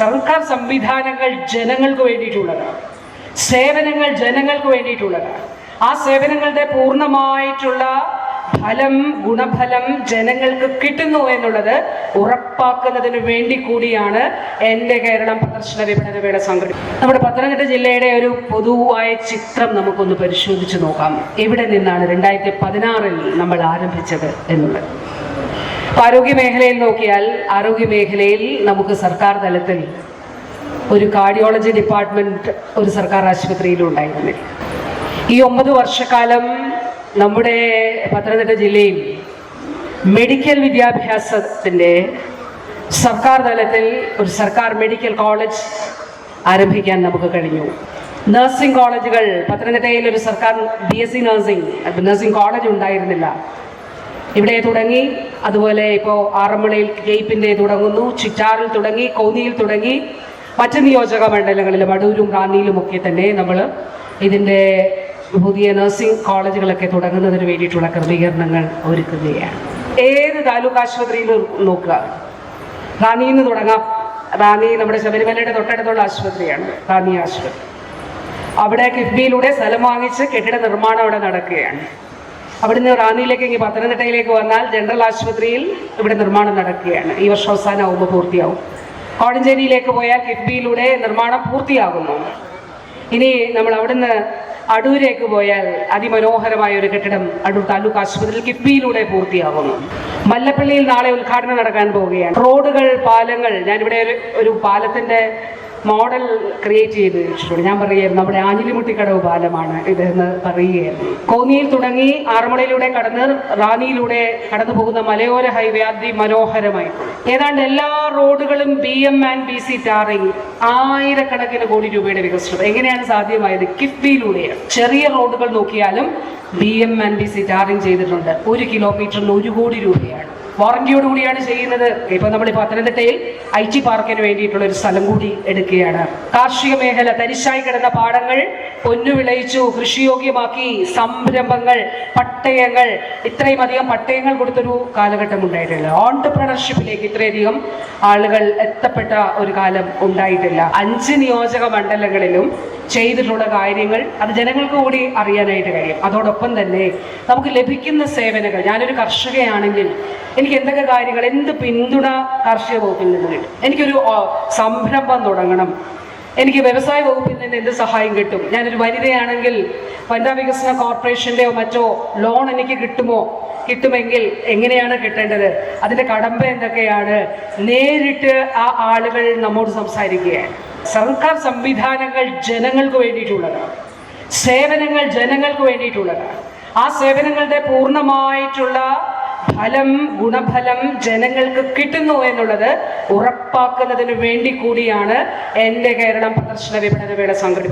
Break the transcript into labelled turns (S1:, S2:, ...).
S1: സർക്കാർ സംവിധാനങ്ങൾ ജനങ്ങൾക്ക് വേണ്ടിയിട്ടുള്ളതാണ്. സേവനങ്ങൾ ജനങ്ങൾക്ക് വേണ്ടിയിട്ടുള്ളതാണ്. ആ സേവനങ്ങളുടെ പൂർണമായിട്ടുള്ള ഫലം ഗുണഫലം ജനങ്ങൾക്ക് കിട്ടുന്നു എന്നുള്ളത് ഉറപ്പാക്കുന്നതിന് വേണ്ടി കൂടിയാണ് എന്റെ കേരളം പ്രദർശന വിപണന വേള സംഘടന നമ്മുടെ പത്തനംതിട്ട ജില്ലയുടെ ഒരു പൊതുവായ ചിത്രം നമുക്കൊന്ന് പരിശോധിച്ച് നോക്കാം. എവിടെ നിന്നാണ് രണ്ടായിരത്തി പതിനാറിൽ നമ്മൾ ആരംഭിച്ചത് എന്നുള്ളത്? ആരോഗ്യ മേഖലയിൽ നോക്കിയാൽ ആരോഗ്യ മേഖലയിൽ നമുക്ക് സർക്കാർ തലത്തിൽ ഒരു കാർഡിയോളജി ഡിപ്പാർട്ട്മെന്റ് ഒരു സർക്കാർ ആശുപത്രിയിലും ഉണ്ടായിരുന്നില്ല ഈ ഒമ്പത് വർഷക്കാലം നമ്മുടെ പത്തനംതിട്ട ജില്ലയിൽ മെഡിക്കൽ വിദ്യാഭ്യാസത്തിന്റെ സർക്കാർ തലത്തിൽ ഒരു സർക്കാർ മെഡിക്കൽ കോളേജ് ആരംഭിക്കാൻ നമുക്ക് കഴിഞ്ഞു. നഴ്സിംഗ് കോളേജുകൾ പത്തനംതിട്ടയിൽ ഒരു സർക്കാർ B S C nursing nursing college ഉണ്ടായിരുന്നില്ല. ഇവിടെ തുടങ്ങി. അതുപോലെ ഇപ്പോ ആറന്മുളയിൽ കേപ്പിന്റെ തുടങ്ങുന്നു ചിറ്റാറിൽ തുടങ്ങി കോന്നിയിൽ തുടങ്ങി. മറ്റ് നിയോജക മണ്ഡലങ്ങളിലും അടൂരും റാന്നിയിലും ഒക്കെ തന്നെ നമ്മൾ ഇതിന്റെ പുതിയ നഴ്സിംഗ് കോളേജുകളൊക്കെ തുടങ്ങുന്നതിന് വേണ്ടിയിട്ടുള്ള ക്രമീകരണങ്ങൾ ഒരുക്കുകയാണ്. ഏത് താലൂക്ക് ആശുപത്രിയിലും നോക്കുക? റാന്നിയിൽ നിന്ന് തുടങ്ങാം. റാന്നി നമ്മുടെ ശബരിമലയുടെ തൊട്ടടുത്തുള്ള ആശുപത്രിയാണ് റാന്നി ആശുപത്രി. അവിടെ കിഫ്ബിയിലൂടെ സ്ഥലം വാങ്ങിച്ച് കെട്ടിട നിർമ്മാണം അവിടെ നടക്കുകയാണ്. അവിടുന്ന് റാന്നിയിലേക്ക് ഇനി പത്തനംതിട്ടയിലേക്ക് വന്നാൽ ജനറൽ ആശുപത്രിയിൽ ഇവിടെ നിർമ്മാണം നടക്കുകയാണ്. ഈ വർഷം അവസാനമാകുമ്പോൾ പൂർത്തിയാവും. കോഴഞ്ചേരിയിലേക്ക് പോയാൽ കിഫ്ബിയിലൂടെ നിർമ്മാണം പൂർത്തിയാകുന്നു. ഇനി നമ്മൾ അവിടുന്ന് അടൂരേക്ക് പോയാൽ അതിമനോഹരമായ ഒരു കെട്ടിടം അടൂർ താലൂക്ക് ആശുപത്രിയിൽ കിഫ്ബിയിലൂടെ പൂർത്തിയാകുന്നു. മല്ലപ്പള്ളിയിൽ നാളെ ഉദ്ഘാടനം നടക്കാൻ പോവുകയാണ്. റോഡുകൾ പാലങ്ങൾ ഞാനിവിടെ ഒരു ഒരു പാലത്തിന്റെ മോഡൽ ക്രിയേറ്റ് ചെയ്ത് വെച്ചിട്ടുണ്ട്. ഞാൻ പറയുകയായിരുന്നു നമ്മുടെ ആഞ്ഞിലിമുട്ടിക്കടവ് പാലമാണ് ഇതെന്ന് പറയുകയായിരുന്നു. കോന്നിയിൽ തുടങ്ങി ആറന്മുളയിലൂടെ കടന്ന് റാന്നിയിലൂടെ കടന്നു പോകുന്ന മലയോര ഹൈവേ അതിമനോഹരമായി. ഏതാണ്ട് എല്ലാ റോഡുകളും B M and B C tarring ആയിരക്കണക്കിന് കോടി രൂപയുടെ വികസനം. എങ്ങനെയാണ് സാധ്യമായത്? കിഫ്ബിയിലൂടെയാണ്. ചെറിയ റോഡുകൾ നോക്കിയാലും B M and B C tarring ചെയ്തിട്ടുണ്ട്. ഒരു കിലോമീറ്ററിന് ഒരു കോടി രൂപയാണ്. വാറന്റിയോടുകൂടിയാണ് ചെയ്യുന്നത്. ഇപ്പൊ നമ്മൾ പത്തനംതിട്ടയിൽ ഐ ടി പാർക്കിന് വേണ്ടിയിട്ടുള്ള ഒരു സ്ഥലം കൂടി എടുക്കുകയാണ്. കാർഷിക മേഖല തരിശായി കിടന്ന പാടങ്ങൾ പൊന്നു വിളയിച്ചു കൃഷിയോഗ്യമാക്കി സംരംഭങ്ങൾ പട്ടയങ്ങൾ ഇത്രയും അധികം പട്ടയങ്ങൾ കൊടുത്തൊരു കാലഘട്ടം ഉണ്ടായിട്ടില്ല. ഓൺടർപ്രണർഷിപ്പിലേക്ക് ഇത്രയധികം ആളുകൾ എത്തപ്പെട്ട ഒരു കാലം ഉണ്ടായിട്ടില്ല. അഞ്ച് നിയോജക മണ്ഡലങ്ങളിലും ചെയ്തിട്ടുള്ള കാര്യങ്ങൾ അത് ജനങ്ങൾക്ക് കൂടി അറിയാനായിട്ട് കഴിയും. അതോടൊപ്പം തന്നെ നമുക്ക് ലഭിക്കുന്ന സേവനങ്ങൾ. ഞാനൊരു കർഷകയാണെങ്കിൽ എനിക്ക് എന്തൊക്കെ കാര്യങ്ങൾ എന്ത് പിന്തുണ കാർഷിക വകുപ്പിൽ നിന്ന് കിട്ടും? എനിക്കൊരു സംരംഭം തുടങ്ങണം. എനിക്ക് വ്യവസായ വകുപ്പിൽ നിന്ന് എന്ത് സഹായം കിട്ടും? ഞാനൊരു വനിതയാണെങ്കിൽ വനിതാ വികസന കോർപ്പറേഷന്റെയോ മറ്റോ ലോൺ എനിക്ക് കിട്ടുമോ? കിട്ടുമെങ്കിൽ എങ്ങനെയാണ് കിട്ടേണ്ടത്? അതിന്റെ കടമ്പ എന്തൊക്കെയാണ്? നേരിട്ട് ആ ആളുകൾ നമ്മോട് സംസാരിക്കുകയാണ്. സർക്കാർ സംവിധാനങ്ങൾ ജനങ്ങൾക്ക് വേണ്ടിയിട്ടുള്ളതാണ്. സേവനങ്ങൾ ജനങ്ങൾക്ക് വേണ്ടിയിട്ടുള്ളതാണ്. ആ സേവനങ്ങളുടെ പൂർണമായിട്ടുള്ള ഫലം ഗുണഫലം ജനങ്ങൾക്ക് കിട്ടുന്നു എന്നുള്ളത് ഉറപ്പാക്കുന്നതിന് വേണ്ടി കൂടിയാണ് എന്റെ കേരളം പ്രദർശന വിപണന വേള സംഘടിപ്പിക്കുന്നത്.